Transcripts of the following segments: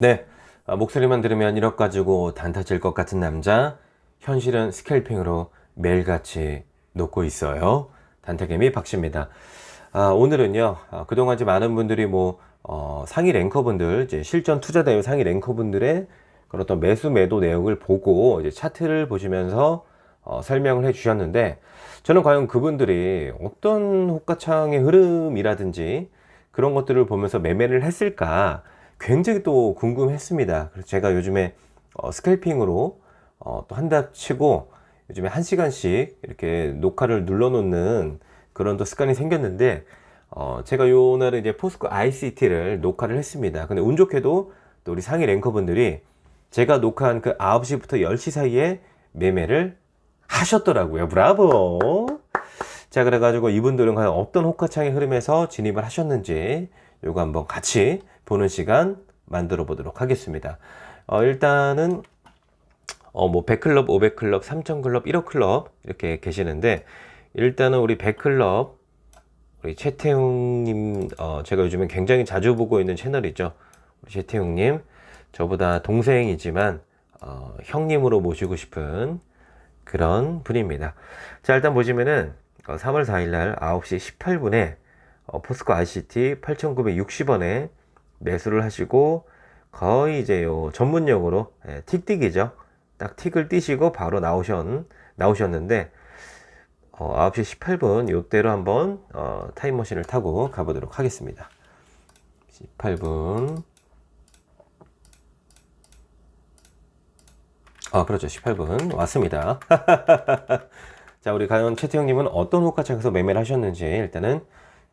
네, 아, 목소리만 들으면 1억 가지고 단타 칠 것 같은 남자, 현실은 스캘핑으로 매일같이 녹고 있어요. 단타개미 박씨입니다. 아, 오늘은요, 아, 그동안 이제 많은 분들이 뭐, 어, 상위 랭커분들, 이제 실전 투자 대회 상위 랭커분들의 그런 어떤 매수 매도 내역을 보고 이제 차트를 보시면서 어, 설명을 해 주셨는데, 저는 과연 그분들이 어떤 호가창의 흐름이라든지 그런 것들을 보면서 매매를 했을까 굉장히 또 궁금했습니다. 그래서 제가 요즘에 어, 스캘핑으로 어, 또 한답 치고 요즘에 한 시간씩 이렇게 녹화를 눌러놓는 그런 또 습관이 생겼는데 어, 제가 요 날에 이제 포스코 ICT를 녹화를 했습니다. 근데 운 좋게도 또 우리 상위 랭커분들이 제가 녹화한 그 9시부터 10시 사이에 매매를 하셨더라고요. 브라보! 자, 그래가지고 이분들은 과연 어떤 호가창의 흐름에서 진입을 하셨는지 요거 한번 같이 보는 시간 만들어 보도록 하겠습니다. 어, 일단은 어, 뭐 100클럽, 500클럽, 3000클럽, 1호클럽 이렇게 계시는데 일단은 우리 100클럽 우리 최태웅님 어, 제가 요즘에 굉장히 자주 보고 있는 채널이죠. 우리 최태웅님 저보다 동생이지만 어, 형님으로 모시고 싶은 그런 분입니다. 자 일단 보시면은 어, 3월 4일날 9시 18분에 어, 포스코 ICT 8,960원에 매수를 하시고 거의 이제 요 전문용어로 예, 틱틱이죠. 딱 틱을 띄시고 바로 나오셨, 나오셨는데 어, 9시 18분 요때로 한번 어, 타임머신을 타고 가보도록 하겠습니다. 18분 아 그렇죠 18분 왔습니다. 자 우리 과연 최태형님은 어떤 호가창에서 매매를 하셨는지 일단은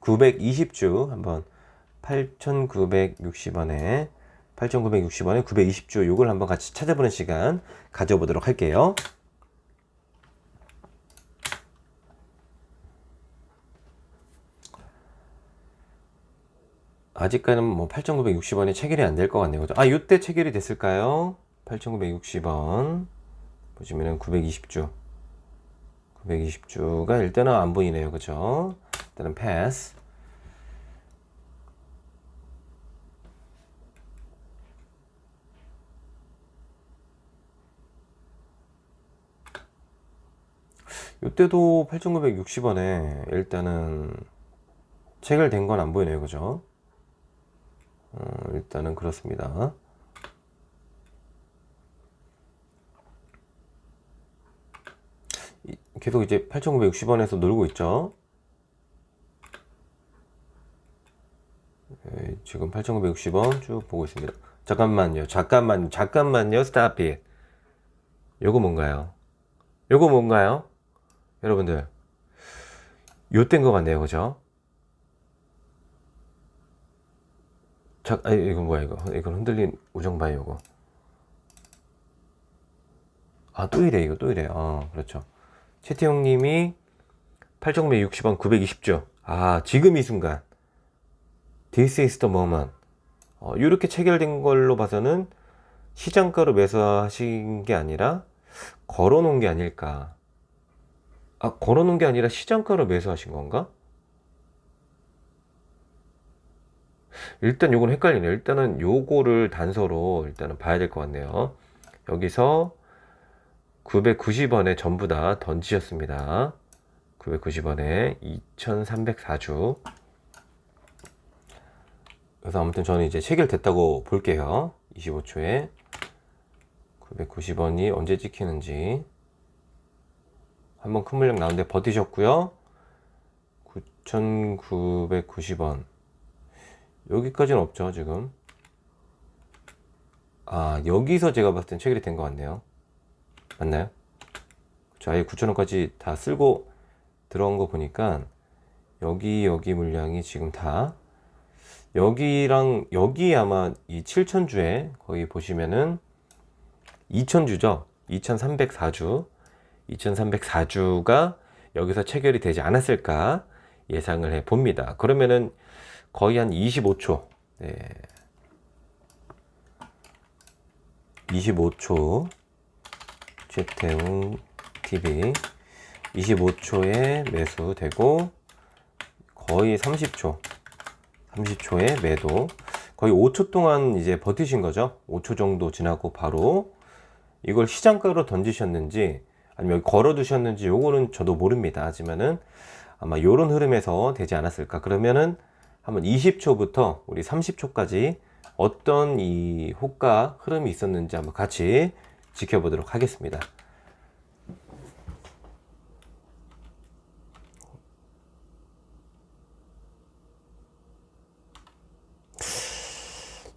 920주 한번 8,960원에 8,960원에 920주 요걸 한번 같이 찾아보는 시간 가져보도록 할게요. 아직까지는 뭐 8,960원이 체결이 안 될 것 같네요. 아, 요때 체결이 됐을까요? 8,960원. 보시면은 920주. 920주가 일단은 안 보이네요. 그죠? 일단은 패스. 이때도 8,960원에 일단은 체결된 건 안 보이네요. 그죠? 어, 일단은 그렇습니다. 이- 계속 이제 8,960원에서 놀고 있죠. 네, 지금 8,960원 쭉 보고 있습니다. 잠깐만요. 잠깐만, 잠깐만요. 스탑 잇. 요거 뭔가요? 요거 뭔가요? 여러분들. 요땐 것 같네요. 그죠? 자, 아 이거 뭐야 이거? 이건 흔들린 우정바이 요거. 아, 또 이래 이거 또 이래. 아, 그렇죠. 최태용 님이 8,960원 920조. 아, 지금 이 순간. This is the moment. 어, 이렇게 체결된 걸로 봐서는 시장가로 매수하신 게 아니라 걸어 놓은 게 아닐까. 아, 걸어 놓은 게 아니라 시장가로 매수하신 건가? 일단 요건 헷갈리네요. 일단은 요거를 단서로 일단은 봐야 될 것 같네요. 여기서 990원에 전부 다 던지셨습니다. 990원에 2304주. 그래서 아무튼 저는 이제 체결됐다고 볼게요. 25초에 990원이 언제 찍히는지 한번 큰 물량 나오는데 버티셨고요. 9,990원. 여기까지는 없죠, 지금. 아, 여기서 제가 봤을 땐 체결이 된 것 같네요. 맞나요? 그쵸, 아예 9,000원까지 다 쓸고 들어간 거 보니까 여기, 여기 물량이 지금 다 여기랑 여기 아마 이 7,000주에 거기 보시면은 2,000주죠. 2,304주. 2,304주가 여기서 체결이 되지 않았을까 예상을 해 봅니다. 그러면은 거의 한 25초. 네. 25초. 최태웅 TV. 25초에 매수되고 거의 30초. 30초에 매도. 거의 5초 동안 이제 버티신 거죠. 5초 정도 지나고 바로 이걸 시장가로 던지셨는지 아니면 걸어 두셨는지 요거는 저도 모릅니다. 하지만은 아마 요런 흐름에서 되지 않았을까. 그러면은 한번 20초부터 우리 30초까지 어떤 이 호가 흐름이 있었는지 한번 같이 지켜보도록 하겠습니다.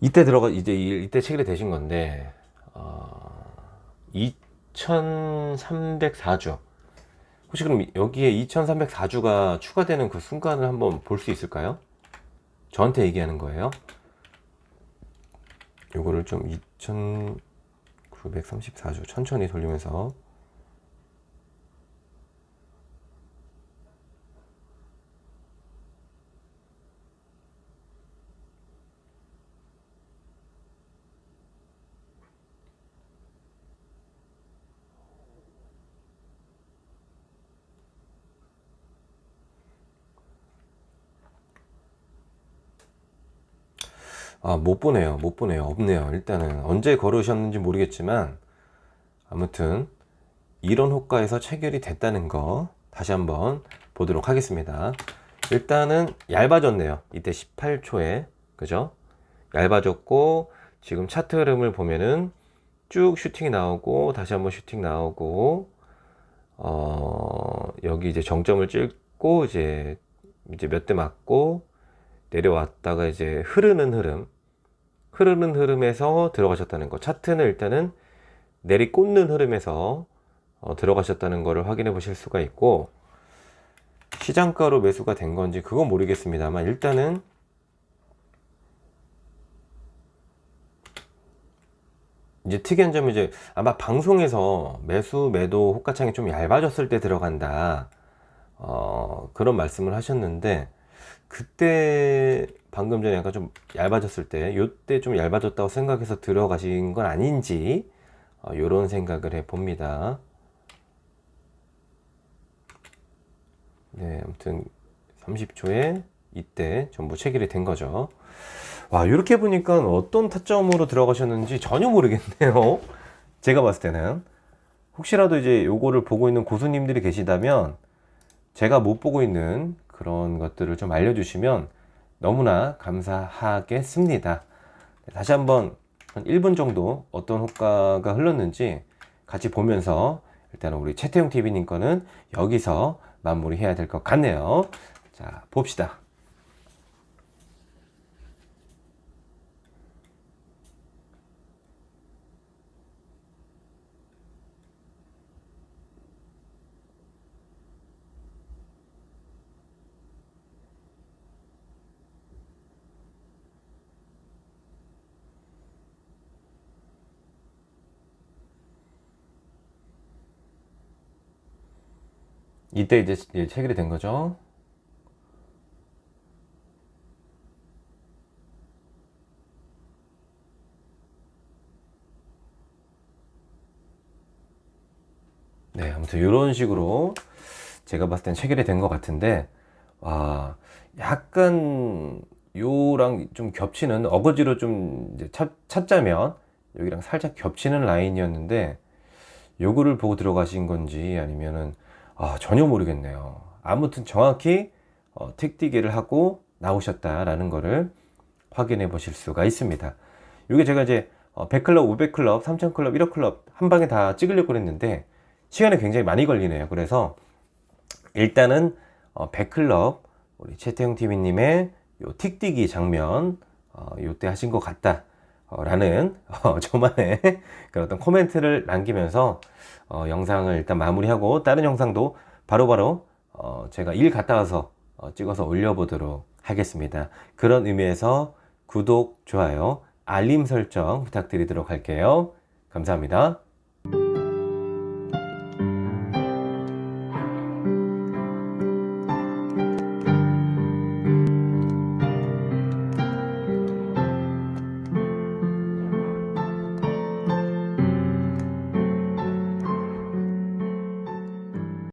이때 들어가 이제 이- 이때 체결이 되신 건데 어, 2304주 혹시 그럼 여기에 2304주가 추가되는 그 순간을 한번 볼 수 있을까요? 저한테 얘기하는 거예요. 요거를 좀 2934주 천천히 돌리면서 아, 못 보네요. 못 보네요. 없네요. 일단은 언제 걸으셨는지 모르겠지만 아무튼 이런 호가에서 체결이 됐다는 거 다시 한번 보도록 하겠습니다. 일단은 얇아졌네요. 이때 18초에 그죠? 얇아졌고 지금 차트 흐름을 보면은 쭉 슈팅이 나오고 다시 한번 슈팅 나오고 어 여기 이제 정점을 찍고 이제 이제 몇 대 맞고 내려왔다가 이제 흐르는 흐름 흐르는 흐름에서 들어가셨다는 거. 차트는 일단은 내리 꽂는 흐름에서 어, 들어가셨다는 거를 확인해 보실 수가 있고 시장가로 매수가 된 건지 그건 모르겠습니다만 일단은 이제 특이한 점은 이제 아마 방송에서 매수 매도 호가창이 좀 얇아졌을 때 들어간다 어, 그런 말씀을 하셨는데 그때 방금 전에 약간 좀 얇아졌을 때 요때 좀 얇아졌다고 생각해서 들어가신 건 아닌지 어, 요런 생각을 해 봅니다. 네, 아무튼 30초에 이때 전부 체결이 된 거죠. 와, 이렇게 보니까 어떤 타점으로 들어가셨는지 전혀 모르겠네요. 제가 봤을 때는. 혹시라도 이제 요거를 보고 있는 고수님들이 계시다면 제가 못 보고 있는 그런 것들을 좀 알려주시면 너무나 감사하겠습니다. 네, 다시 한번 한 1분 정도 어떤 호가가 흘렀는지 같이 보면서 일단 우리 최태용 TV님 거는 여기서 마무리해야 될 것 같네요. 자, 봅시다. 이때 이제 이제 체결이 된 거죠. 네, 아무튼 이런 식으로 제가 봤을 땐 체결이 된 것 같은데, 와, 약간 요랑 좀 겹치는 어거지로 좀 찾, 찾자면 여기랑 살짝 겹치는 라인이었는데, 요거를 보고 들어가신 건지 아니면은 아, 전혀 모르겠네요. 아무튼 정확히 어, 택디기를 하고 나오셨다라는 거를 확인해 보실 수가 있습니다. 이게 제가 이제 어, 100클럽, 500클럽, 3000클럽, 1억클럽 한 방에 다 찍으려고 했는데 시간이 굉장히 많이 걸리네요. 그래서 일단은 어, 100클럽 우리 최태형 TV님의 요 틱디기 장면 어, 요때 하신 것 같다. 어, 라는 어, 저만의 그런 어떤 코멘트를 남기면서 어, 영상을 일단 마무리하고 다른 영상도 바로바로 어, 제가 일 갔다 와서 어, 찍어서 올려보도록 하겠습니다. 그런 의미에서 구독, 좋아요, 알림 설정 부탁드리도록 할게요. 감사합니다.